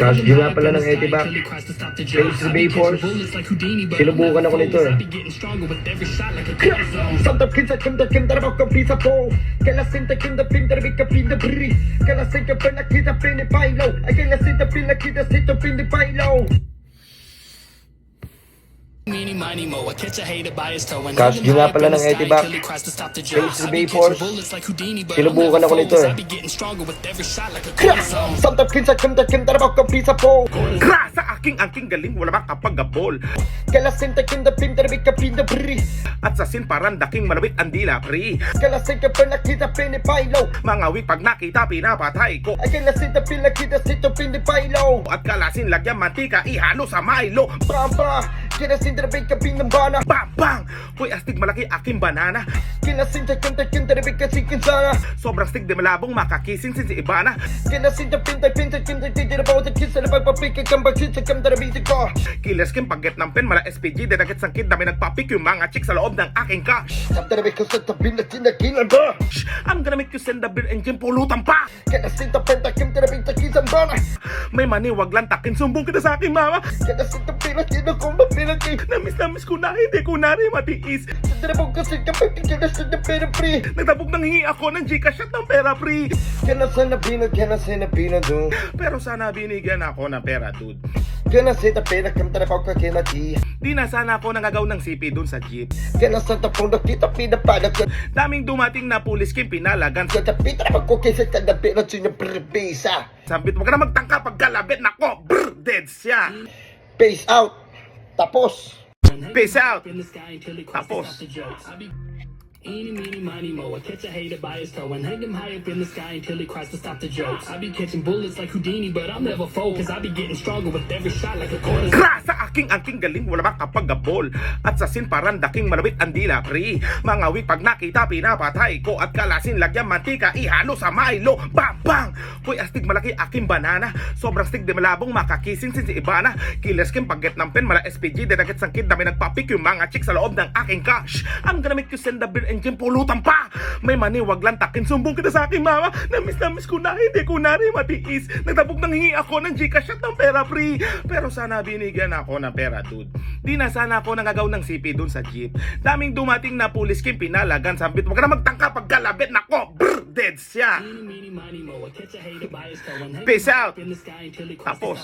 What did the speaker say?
Cash G nga pala ng Etibac. Face Vapors. Sinubukan ako nito eh. Santa Kinsa Kinda Kinda Baka Pisa Po Kala Sinta Kinda Pinda Vika Pinda Bri Kala Sinta Pinda Kita Pinda Pailo Ay Kala Sinta Pinda Kita Sito Pinda Pailo Cash G nga pala ng Etibac. Face Vapors. Sinubukan ako nito eh. Santa Kinsa Kinda Kinda Baka Pisa Po. Kra sa aking angking galing wala makapagabol Kala Sinta Kinda Pinda Vika Pinda Bri At sa sinparan daking malawit ang dila pri Kala Sinta Pinda Kita Pinda Pailo Mga wit pag nakita pinapatay ko. Ay Kala Sinta Pinda Kita Sito Pinda Pailo At kalasin lagyan mantika ihalo sa Milo. Papa Kala Sinta Vika Pinda Bana? Bang bang! Uy astig malaki aking banana. Kala Sinta Kinda Kinda Vika Sikin Sana Sobrang stig di malabong makakising sin si Ibana Kala Sinta Pinda Pinda Kinda Kinda Bawat Kinsa Na Pagpapika Kambag Sinta Kinda Vika ko? Killer skin pagget ng pen mala SPG Dinagit sang kid may nagpapik yung mga chicks sa loob ng aking cash. Na ko sa tabi na tinakilan ba? Shh, I'm gonna make you send the beer engine pulutan pa. Kaya sinta penta kim tira pinta kisan bana May mani wag lang takin sumbong kita sa aking mama. Kaya sinta pila kina ko mapila ki Namiss na miss ko na hindi ko na rin matiis. Sa mo kasi kapag kina sinta pera free Nagtabog nang hingi ako ng Gcash at ng pera free Kaya sa nabino, kaya sa nabino do. Pero sana binigyan ako ng pera dude. Kaya sinta pera kim tira pa ka kina ti Di. Na sana ako nangagaw ng CP dun sa jeep. Kaya sa tapong nakita pina pada ka Daming dumating na pulis kim pinalagan. Kaya tapi tira mo ko kisa sa nabi na siya prepisa Sambit mo ka na magtangka pagkalabit nako Brr, dead siya Peace out. Tapos. Peace out. Tapos Eeny, meeny, miny, mo. I catch a hater by his toe and hang him high up in the sky until he cries to stop the jokes. I be catching bullets like Houdini, but I'll never fold, cause I be getting stronger with every shot like a cortisone. Kra sa aking angking galing wala makapagabol At sa sinparan daking malawit ang dila pri Mga wit pag nakita pinapatay ko. At kalasin lagyan mantika ihalo sa Milo. Bang bang! Uy astig malaki aking banana. Sobrang stig di malabong makakising sin si Ibana Killer skin pagget ng pen mala SPG Dinagit sang kid na may nagpapik yung mga chicks sa loob ng aking cash. I'm gonna make you send the beer engine pulutan pa. May mani wag lang takin sumbong kita sa aking mama. Namiss na miss ko na hindi ko na rin matiis. Nagtabog nang hingi ako ng Gcash at ng pera free Pero sana binigyan ako ng pera dude. Di na sana ako nangagaw ng CP dun sa jeep. Daming dumating na pulis kim pinalagan Sambit. Ka na magtangka pagkalabit nako Brr, dead siya. Peace out. Tapos.